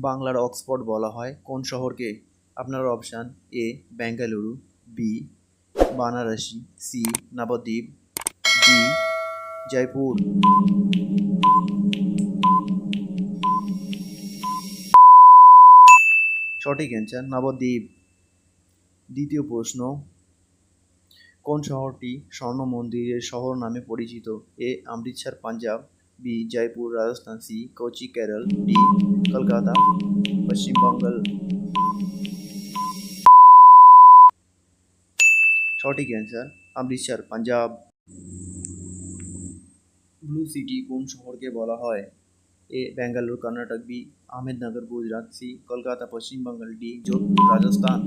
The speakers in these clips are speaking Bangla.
বাংলার অক্সফোর্ড বলা হয়। কোন শহরকে? আপনার option A, Bengaluru, B, Banarasi, C, Nabadwip, D, Jaipur. সঠিক অ্যান্সার নবদ্বীপ। দ্বিতীয় প্রশ্ন, কোন শহরটি স্বর্ণ মন্দিরের শহর নামে পরিচিত? A, Amritsar, Punjab B Jaipur Rajasthan C Kochi Kerala D Kolkata Paschimbanga সঠিক answer Amritsar Punjab blue city কোন শহরকে বলা হয় A Bengaluru Karnataka B Ahmednagar Gujarat C Kolkata Paschimbanga D Jodhpur Rajasthan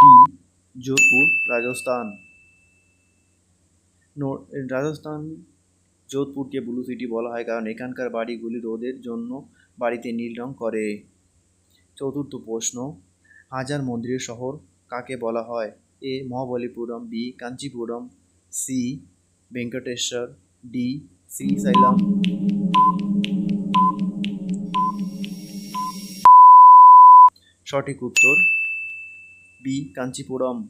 D Jodhpur Rajasthan Rajasthan, যোধপুরকে blue city বলা হয় কারণ এখানকার বাড়িগুলি রোদের জন্য বাড়িতে নীল রং করে। চতুর্থ প্রশ্ন, হাজার মন্দিরের শহর কাকে বলা হয়? A, Mahabalipuram, B, Kanchipuram, C, Venkateswara, D Srisailam সঠিক উত্তর, বি, কাঞ্চিপুরম।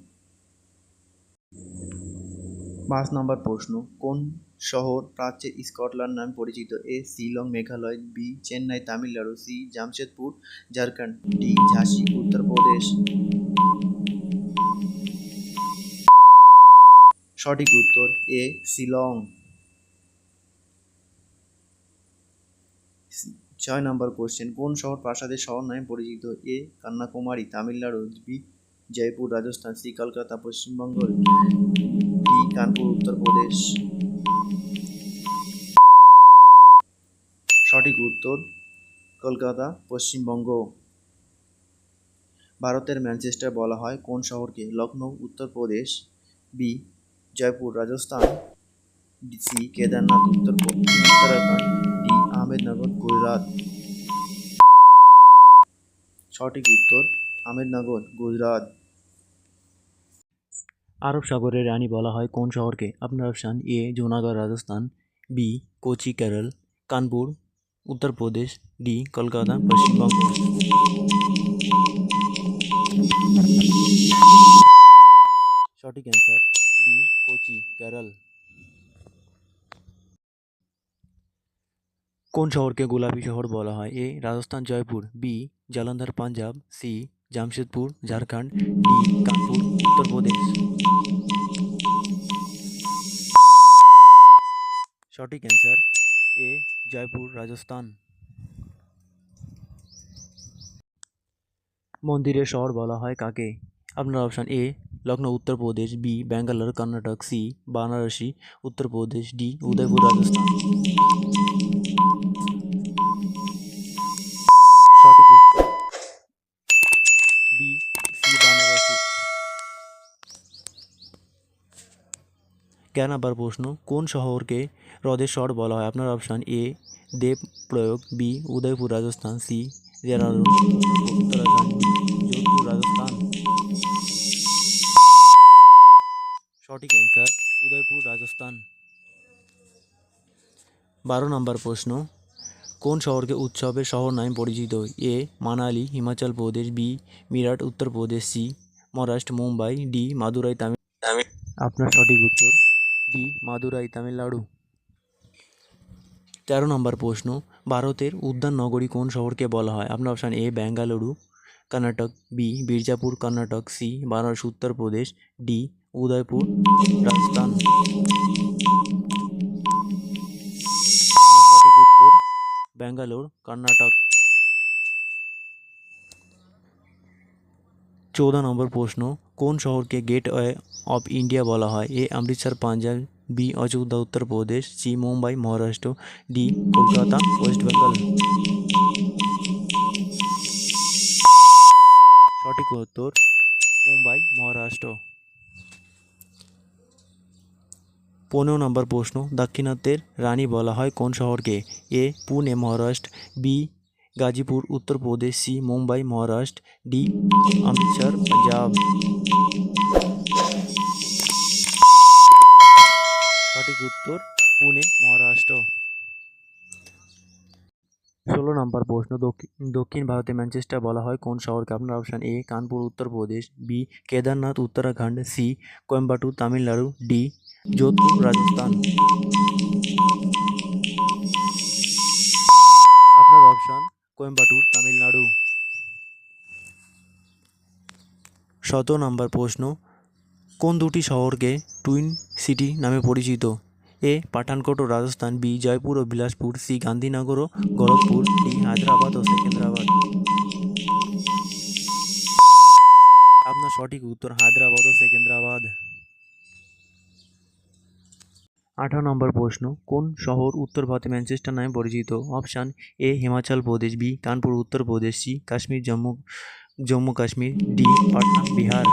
পাঁচ নম্বর প্রশ্ন, কোন শহর প্রাচ্যের স্কটল্যান্ড নামে পরিচিত? A, Shillong, Meghalaya, B, Chennai, Tamil Nadu, C, Jamshedpur, Jharkhand, D, ঝাঁসি Uttar Pradesh সঠিক উত্তর, এ, শিলং। ছয় নম্বর কোশ্চেন কোন শহর প্রাসাদের শহর নামে পরিচিত? A, Kanyakumari, Tamil Nadu, B, Jaipur, Rajasthan, C, Kolkata, Paschimbanga. Kanpur Uttar Pradesh সঠিক উত্তর, কলকাতা, পশ্চিমবঙ্গ। ভারতের ম্যানচেস্টার বলা হয় কোন শহরকে? লখনৌ উত্তরপ্রদেশ বি জয়পুর, রাজস্থান সি কেদারনাথ, উত্তর উত্তরাখণ্ড ডি আহমেদনগর, গুজরাট। সঠিক উত্তর, আহমেদনগর, গুজরাট। আরব সাগরের রানী বলা হয় কোন শহরকে? আপনার option A Junagadh, Rajasthan B Kochi, Kerala, Kanpur, Uttar Pradesh D Kolkata, Paschimbanga. সঠিক অ্যান্সার বি কোচি, কেরল। কোন শহরকে গোলাপি শহর বলা হয়? A Rajasthan, Jaipur B Jalandhar, Punjab C Jamshedpur, Jharkhand D Kanpur, Uttar Pradesh. সঠিক অ্যান্সার এ জয়পুর, রাজস্থান। মন্দিরের শহর বলা হয় কাকে? আপনার option A Lucknow Uttar Pradesh B Bangalore, Karnataka C Varanasi, Uttar Pradesh D Udaipur, Rajasthan. এগারো নম্বর প্রশ্ন? কোন শহরকে হ্রদের শহর বলা হয়? আপনার option A Dev Prayag B Udaipur Rajasthan C Dehradun Uttarakhand Jodhpur Rajasthan. সঠিক অ্যান্সার উদয়পুর রাজস্থান। বারো নম্বর প্রশ্ন কোন শহরকে উৎসবের শহর নামে পরিচিত? A Manali Himachal Pradesh B Meerut Uttar Pradesh C Maharashtra Mumbai D Madurai Tamil আপনার সঠিক উত্তর ডি মাদুরাই তামিলনাড়ু তেরো নম্বর প্রশ্ন ভারতের উদ্যান নগরী কোন শহরকে বলা হয় আপনার option A Bengaluru Karnataka B Birjapur Karnataka C Varanasi Uttar Pradesh D Udaipur Rajasthan সঠিক উত্তর ব্যাঙ্গালোর কর্ণাটক চৌদহ নম্বর প্রশ্ন, কোন শহরকে গেটওয়ে অফ ইন্ডিয়া বলা হয়? A, Amritsar, Punjab, B, Ayodhya Uttar Pradesh C, Mumbai, Maharashtra, D, Kolkata, West Bengal. সঠিক উত্তর, মুম্বাই, মহারাষ্ট্র। পনেরো নম্বর প্রশ্ন, দাক্ষিণাত্যের রানী বলা হয় কোন শহরকে? A, Pune, Maharashtra, B Ghazipur Uttar Pradesh C, Mumbai, Maharashtra, D, Amritsar, Punjab. সঠিক উত্তর, পুনে, মহারাষ্ট্র। ষোলো নম্বর প্রশ্ন দক্ষিণ ভারতে ম্যানচেস্টার বলা হয় কোন শহরকে আপনার option A, Kanpur Uttar Pradesh B, Kedarnath, Uttarakhand, C, Coimbatore, Tamil Nadu, D, Jodhpur, Rajasthan. আপনার অপশান কোয়েম্বাটুর, তামিলনাড়ু। শত নম্বর প্রশ্ন, কোন দুটি শহরকে টুইন সিটি নামে পরিচিত? এ, পাঠানকোট ও রাজস্থান, বি, জয়পুর ও বিলাসপুর, সি, গান্ধীনগর ও গোরখপুর ডি, হায়দ্রাবাদ ও সেকেন্দ্রাবাদ। আপনার সঠিক উত্তর হায়দ্রাবাদ ও সেকেন্দ্রাবাদ। আঠারো নম্বর প্রশ্ন, কোন শহর উত্তর ভারতে ম্যানচেস্টার নামে পরিচিত? Option A, Himachal Pradesh, B, Kanpur Uttar Pradesh C, Kashmir, Jammu Jammu Kashmir, D, Patna, Bihar.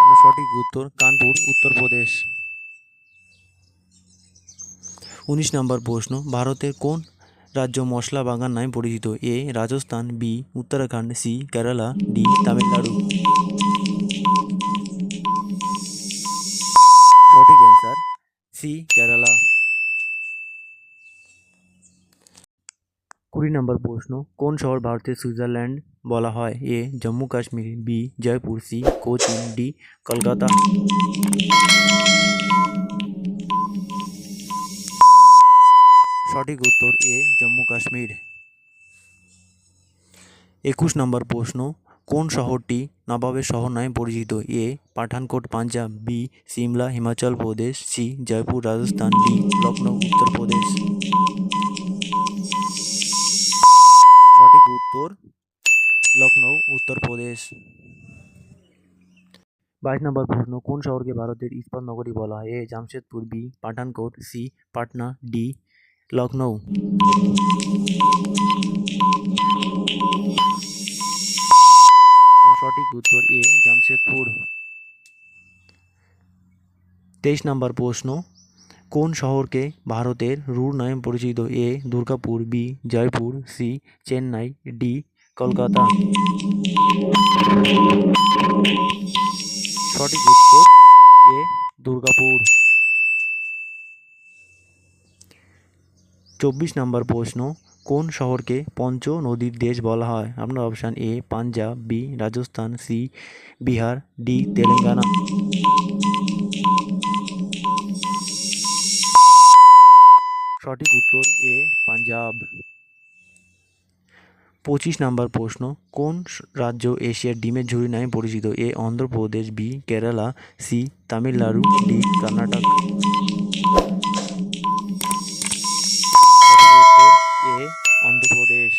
আপনার সঠিক উত্তর কানপুর উত্তরপ্রদেশ উনিশ নম্বর প্রশ্ন, ভারতের কোন রাজ্য মশলা বাগান নামে পরিচিত? A, Rajasthan, B, Uttarakhand, C, Kerala, D, Tamil Nadu. C Kerala কুড়ি নম্বর প্রশ্ন, কোন শহর ভারতের সুইজারল্যান্ড বলা হয়? A, Jammu Kashmir, B, Jaipur, C, Cochin, D, Kolkata. সঠিক উত্তর, এ, জম্মু কাশ্মীর। একুশ নম্বর প্রশ্ন কোন শহরটি নবাবের শহর নামে পরিচিত? A. Pathankot, Punjab. B. Shimla, Himachal Pradesh. C. Jaipur, Rajasthan. D. Lucknow Uttar Pradesh সঠিক উত্তর লখনৌ উত্তরপ্রদেশ বাইশ নম্বর প্রশ্ন, কোন শহরকে ভারতের ইস্পাত নগরী বলা হয়? A. Jamshedpur, B. Pathankot, C. Patna, D. Lucknow উত্তর এ জামশেদপুর তেইশ নম্বর প্রশ্ন কোন শহরকে ভারতের রুর নামে পরিচিত A Durgapur B Jaipur C Chennai D Kolkata সঠিক উত্তর এ দুর্গাপুর চব্বিশ নম্বর প্রশ্ন কোন শহরকে পঞ্চ নদীর দেশ বলা হয়? আপনার option A Punjab B Rajasthan C Bihar D Telangana. সঠিক উত্তর এ পাঞ্জাব। পঁচিশ নম্বর প্রশ্ন, কোন রাজ্য এশিয়ার ডিমের ঝুড়ি নামে পরিচিত? A Andhra Pradesh B Kerala C Tamil Nadu D Karnataka. Pradesh